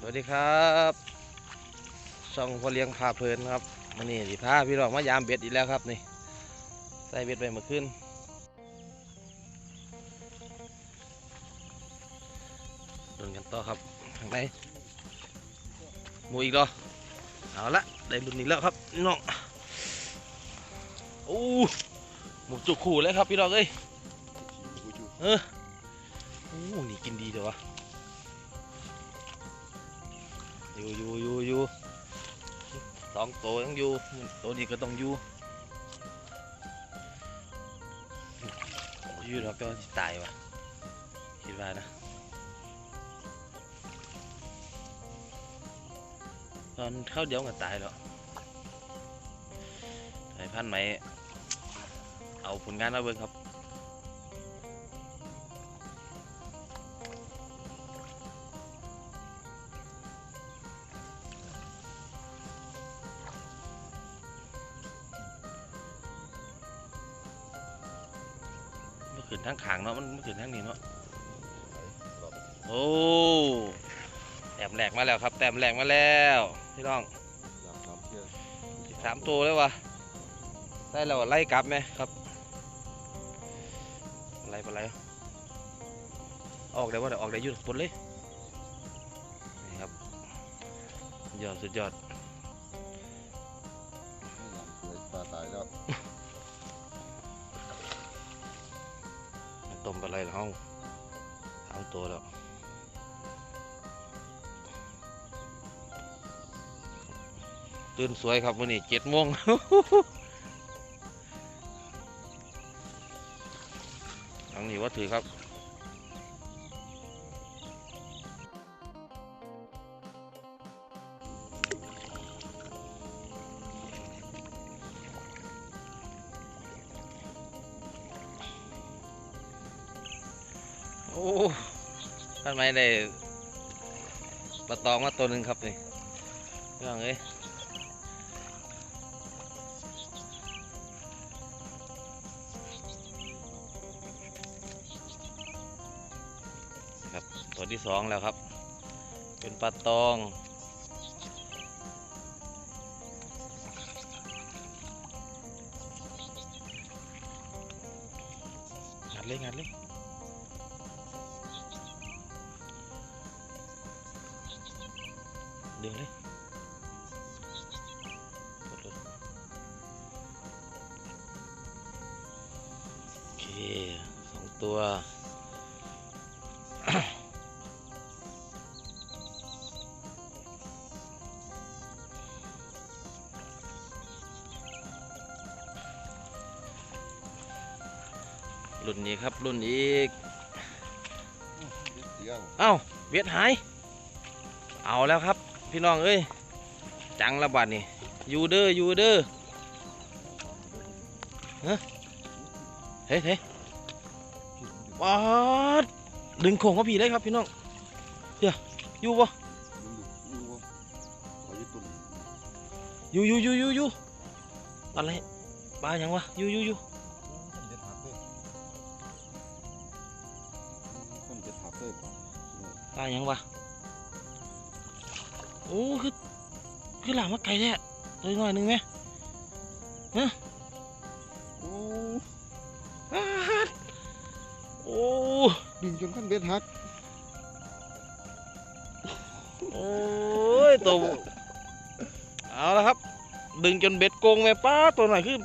สวัสดีครับช่องพอเลี้ยงพาเพลินครับมันนี่สิพาพี่น้องมายามเบ็ดอีกแล้วครับนี่ใส่เบ็ดไปเมื่อคืนเดินกันต่อครับทางไหนมูอีกรอเอาละได้รุ่นนี้แล้วครับพี่น้องโอ้หมูจุกขู่เลยครับพี่น้องเอ้ยเออโอ้นี่กินดีเดี๋ยววะ อยู่อยู่อยู่อยู่สองตัวต้องอยู่ตัวนี้ก็ต้องอยู่อยู่แล้วก็ตายวะคิดว่านะตอนเข้าเดียวก็ตายแล้วไอ้พันไหมเอาผลงานมาเบิ่งครับ ขึ้นทางขางเนาะมันมันขึ้นทางนี้เนาะโอ้แต้มแหลกมาแล้วครับแต้มแหลกมาแล้วพี่น้องสิบสามตัวเลยวะได้แล้วไล่กลับไหมครับไล่ไปไล่ออกได้ว่าเดี๋ยวออกได้อยืดปนเลยนี่ครับยอดสุดยอด ต้มไปเลยห้องสามตัวแล้วตื่นสวยครับวันนี้เจ็ดโมงทางนี้ว่าถือครับ อ้ท่านไม่ได้ปลาตองมาตัวหนึ่งครับนี่เรื่องเอ้ยครับตัวที่สองแล้วครับ เป็นปลาตองงัดเลยงัดเลย ดึงเลยกดเลยโอเคสองตัวรุ่นนี้ครับรุ่นอีกเสียงเอ้าเวียดหาย เอาแล้วครับ พี่น้องเอ้ยจังระบาดนี่อยูเดอร์ยูเดอร์เฮ้ยเฮ้ยเฮ้ยว้าดดึงโค้งมาผีเลยครับพี่น้องเดี๋ยวอยู่ปะอยู่อยู่อยู่อยู่อยู่อยู่อะไรปลาอย่างวะอยู่อยู่อยู่คนเด็ดหักเลยคนเด็ดหักเลยปลาอย่างวะ โอ้คือคือหลามมาไกลแท้ตัวน้อยหนึ่งไหมโอ้อ้าดโอ้ดึงจนขั้นเบ็ดหักโอ้ยตัวเอาละครับ ดึงจนเบ็ดโกงไหมป้าตัวหน่อยคือ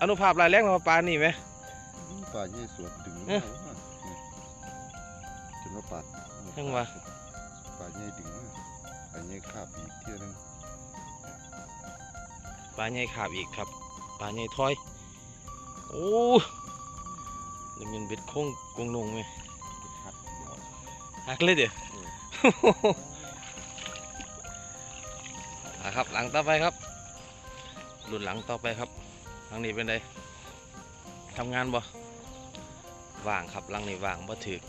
อนุภาพรายแรงของปลานี่ไหมปลาใหญ่สวดดึงเอ๊ะมาจนว่าปาดจังวะปลาใหญ่ดึงมาปลาใหญ่คาบอีกเที่ยหนึงปลาใหญ่ขาบอีกครับปลาใหญ่ถอยโอ้ดึงจนเบ็ดโค้งโกงลงไหมหักเดียวหักเลยเดี๋ยว อะครับหลังต่อไปครับรุ่นหลังต่อไปครับหลังนี้เป็นไงทำงานบ่ว่างครับหลังนี้ว่างบ่ถือ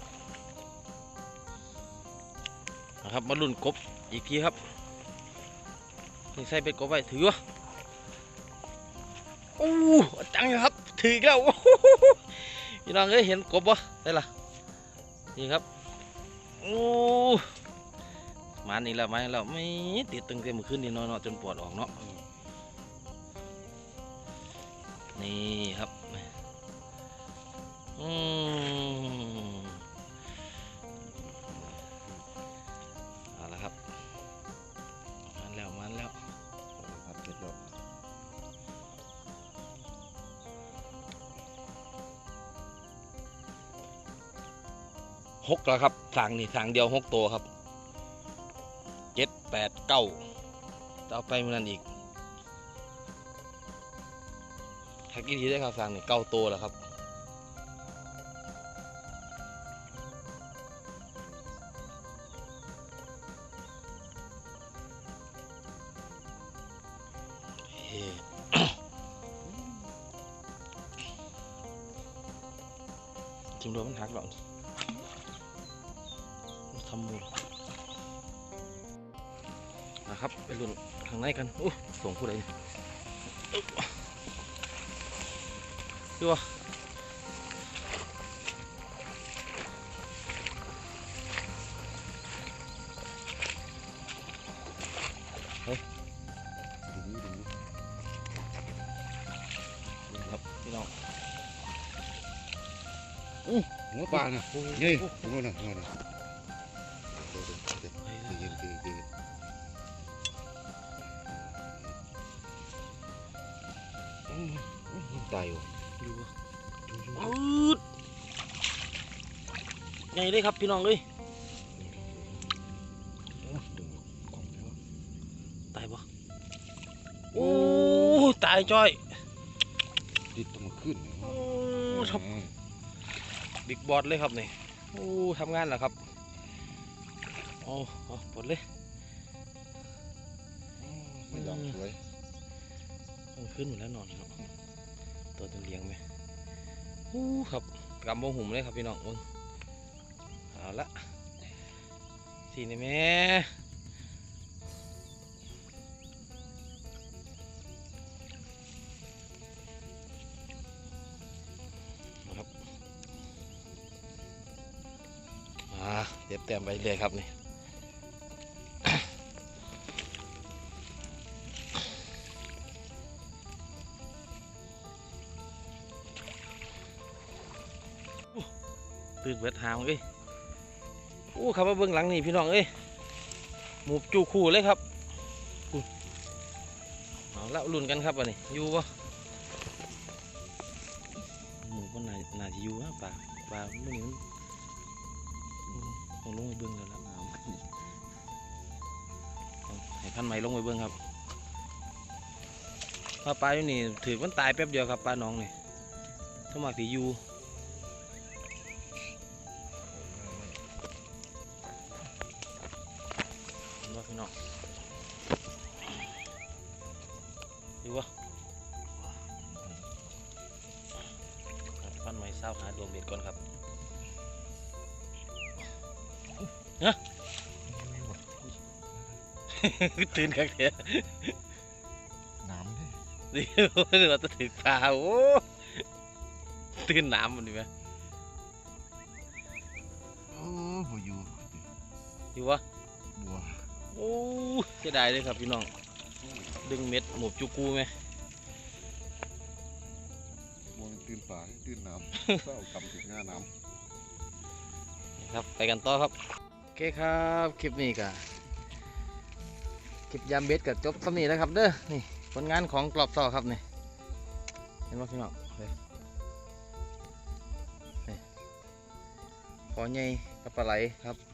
นะครับมารุ่นกบอีกทีครับนี่ใส่เป็นกบไว้ถือวะโอ้จังอยู่ครับ ถือกแล้วพี่น้องเอ้ยเห็นกบบ่ได้ล่ะนี่ครับโอ้มานี่แล้วมานี่แล้วไม่ติดตึงเต็มขึ้นนี่นาะเนาะจนปวดออกเนาะนี่ครับอืม หกแล้วครับทางนี่ทางเดียวหกตัวครับเจ็ดแปดเก้าต่อไปมันนั่นอีกทักกี่ทีได้ครับทางนี่เก้าตัวแล้วครับเฮ้จริงโดมันหักหรอก ทำมือนะครับไปลุ้นข้างในกันโอ้ส่งผู้ใดนี่ยดูวะดึงดึงครับพี่น้องหัวปลาน่ะโอ้โหนี่หัวน่ะหัวน่ะ ตายอยู่ดูวะดูดูอืดไงได้ครับพี่น้องเลยดึงกล่องแล้วตายปะโอ้ตายจ้อยดิดต้องมาขึ้นโอ้ทับบิ๊กบอสเลยครับนี่โอ้ทำงานแล้วครับโอ้เอาปลดเลย ขึ้นอยู่แล้วนอนเนาะตัวจะเลี้ยงไหมอู้ครับกำบงหุ่มเลยครับพี่น้องมึงเอาละสีนี่แม่เอาครับอ่าเต็มเต็มไปเลยครับนี่ ตื่นเบิดหางเอ้ยโอ้ขับมาเบื้องหลังนี่พี่น้องเอ้ยหมูจูคู่เลยครับอู้เอาละลุ้นกันครับวันนี้อยู่ปะหมูมันน่าน่าจะอยู่นะปลาปลาเมื่อนี้มันอืมต้องลงไปเบื้องแล้วละน้ำให้พันไหมลงไปเบื้องครับปลาปลาอยู่นี่ถือมันตายแป๊บเดียวครับปลาน้องนี่ถ้ามาสีอยู่ นบ่พี่น้องดูวะปั้นไม้เศร้าหาดวงเบ็ดก่อนครับเนะตื่นกันเถอะน้ำดิดิเดี๋ยวจะถึงปลาโอ้ตื่นน้ำมันดิไหมโอ้บ่อยู่อยู่วะบัวโอ้เสียดายเลยครับพี่น้อง ดึงเม็ดหมูจุกูไหมบัวมันตื่นป่าตื่นน้ำเศร้ากำถึงหน้าน้ครับ ไปกันต่อครับ โอเคครับ คลิปนี้ก็คลิปยามเบ็ดกับจบสำนี้แล้วครับ เด้อ นี่ผลงานของกรอบต่อครับนี่ เห็นไหมพี่น้องเฮ้ยนี่ขอใหญ่กับปลาไหลครับ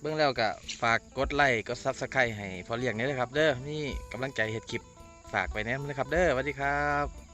เบื้องแล้วก็ฝากกดไลค์กดซับสไครต์ให้พอเลี้ยงนี้เลยครับ เด้อนี่กำลังใจเห็ดคลิปฝากไปแน่นะครับ เด้อสวัสดีครับ